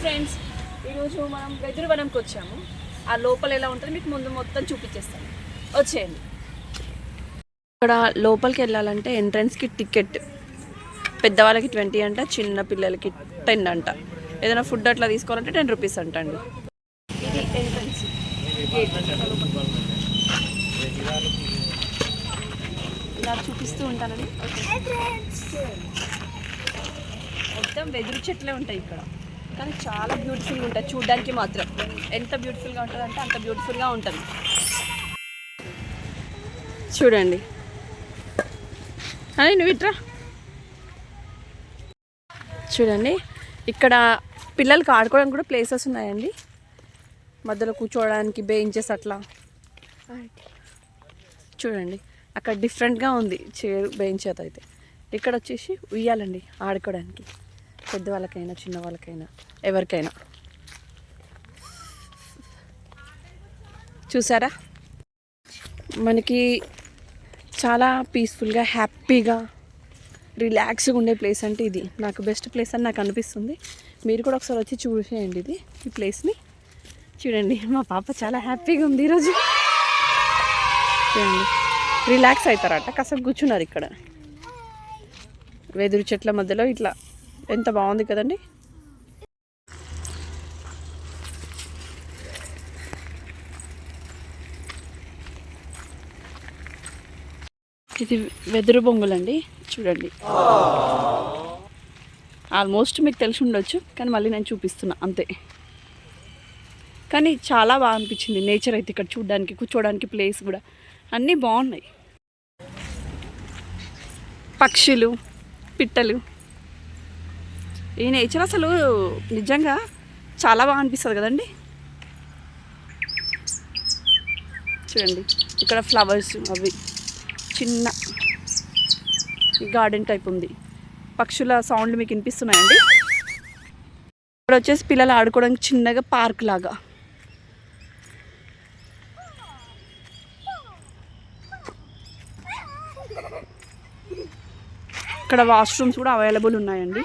Friends ఈరోజు మనం వెదురువనంకి వచ్చాము. ఆ లోపల ఎలా ఉంటుంది మీకు ముందు మొత్తం చూపించేస్తాను. వచ్చేయండి. ఇక్కడ లోపలికి వెళ్ళాలంటే ఎంట్రన్స్కి టికెట్ పెద్దవాళ్ళకి ట్వంటీ అంట చిన్న పిల్లలకి టెన్ అంట. ఏదైనా ఫుడ్ అట్లా తీసుకోవాలంటే టెన్ రూపీస్ అంట అండి. ఇది ఎంట్రన్స్ ఇలా చూపిస్తూ ఉంటానని మొత్తం వెదురు చెట్లే ఉంటాయి ఇక్కడ. కానీ చాలా బ్యూటిఫుల్గా ఉంటుంది. చూడడానికి మాత్రం. ఎంత బ్యూటిఫుల్గా ఉంటుంది అంటే అంత బ్యూటిఫుల్గా ఉంటుంది. చూడండి. అని నువ్వు ఇట్రా. చూడండి. ఇక్కడ పిల్లలకి ఆడుకోవడానికి కూడా ప్లేసెస్ ఉన్నాయండి. మధ్యలో కూర్చోవడానికి బెంచెస్ అట్లా. చూడండి. అక్కడ డిఫరెంట్గా ఉంది. చైర్ బెంచ్ అయితే ఇక్కడ వచ్చేసి ఉయ్యాలండి ఆడుకోవడానికి. పెద్దవాళ్ళకైనా చిన్నవాళ్ళకైనా ఎవరికైనా. చూసారా? మనకి చాలా పీస్ఫుల్గా హ్యాపీగా రిలాక్స్గా ఉండే ప్లేస్ అంటే ఇది. నాకు బెస్ట్ ప్లేస్ అని నాకు అనిపిస్తుంది. మీరు కూడా ఒకసారి వచ్చి చూసేయండి ఇది ఈ ప్లేస్ని చూడండి మా పాప చాలా హ్యాపీగా ఉంది ఈరోజు. చూడండి రిలాక్స్ అవుతారట కాసేపు కూర్చున్నారు ఇక్కడ. వెదురు చెట్ల మధ్యలో ఇట్లా ఎంత బాగుంది కదండి? ఇది వెదురు బొంగులండి చూడండి. ఆల్మోస్ట్ మీకు తెలిసి ఉండొచ్చు కానీ మళ్ళీ నేను చూపిస్తున్నా అంతే. కానీ చాలా బాగా అనిపించింది నేచర్ అయితే ఇక్కడ చూడడానికి కూర్చోడానికి ప్లేస్ కూడా. అన్నీ బాగున్నాయి. పక్షులు పిట్టలు. ఈ నేచర్ అసలు నిజంగా చాలా బాగా అనిపిస్తుంది కదండి. చూడండి ఇక్కడ ఫ్లవర్స్ అవి చిన్న గార్డెన్ టైప్ ఉంది. పక్షుల సౌండ్లు మీకు వినిపిస్తున్నాయండి. ఇక్కడ వచ్చేసి పిల్లలు ఆడుకోవడానికి చిన్నగా పార్క్ లాగా. ఇక్కడ వాష్రూమ్స్ కూడా అవైలబుల్ ఉన్నాయండి.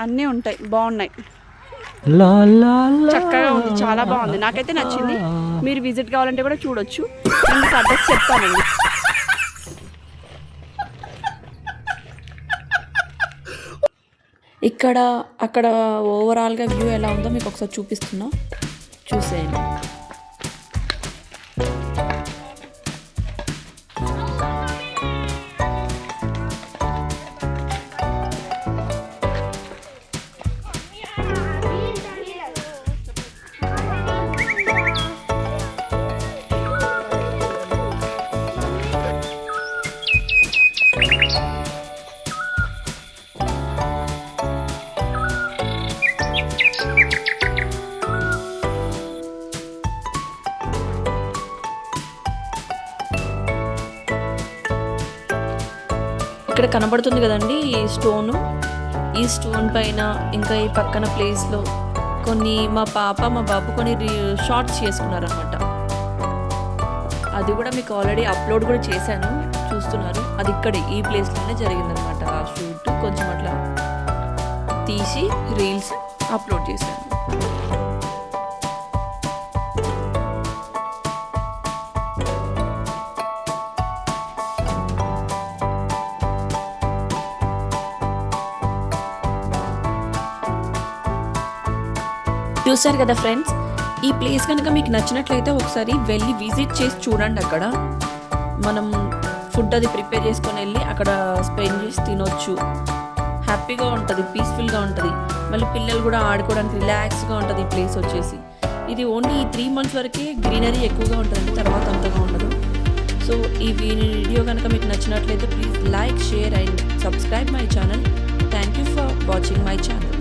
అన్నీ ఉంటాయి బాగున్నాయి. చక్కగా ఉంది చాలా బాగుంది. నాకైతే నచ్చింది. మీరు విజిట్ కావాలంటే కూడా చూడొచ్చు. నేను అడ్రస్ చెప్తానండి. ఇక్కడ అక్కడ ఓవరాల్గా వ్యూ ఎలా ఉందో మీకు ఒకసారి చూపిస్తున్నా. చూసేయండి. ఇక్కడ కనబడుతుంది కదండి ఈ స్టోను. ఈ స్టోన్ పైన ఇంకా ఈ పక్కన ప్లేస్లో కొన్ని మా పాప మా బాబు కొన్ని షార్ట్స్ చేసుకున్నారనమాట అది కూడా మీకు ఆల్రెడీ అప్లోడ్ కూడా చేశాను చూస్తున్నారు. అది ఇక్కడ ఈ ప్లేస్లోనే జరిగిందనమాట ఆ షూట్. కొంచెం అట్లా తీసి రీల్స్ అప్లోడ్ చేశాను. చూశారు కదా ఫ్రెండ్స్? ఈ ప్లేస్ కనుక మీకు నచ్చినట్లయితే ఒకసారి వెళ్ళి విజిట్ చేసి చూడండి అక్కడ. మనం ఫుడ్ అది ప్రిపేర్ చేసుకొని వెళ్ళి అక్కడ స్పెండ్ చేసి తినొచ్చు. హ్యాపీగా ఉంటుంది పీస్ఫుల్గా ఉంటుంది. మళ్ళీ పిల్లలు కూడా ఆడుకోవడానికి రిలాక్స్గా ఉంటుంది ఈ ప్లేస్ వచ్చేసి. ఇది ఓన్లీ ఈ త్రీ మంత్స్ వరకే గ్రీనరీ ఎక్కువగా ఉంటుంది తర్వాత అంతగా ఉండదు. సో ఈ వీడియో కనుక మీకు నచ్చినట్లయితే please like share and subscribe my channel. Thank you for watching my channel.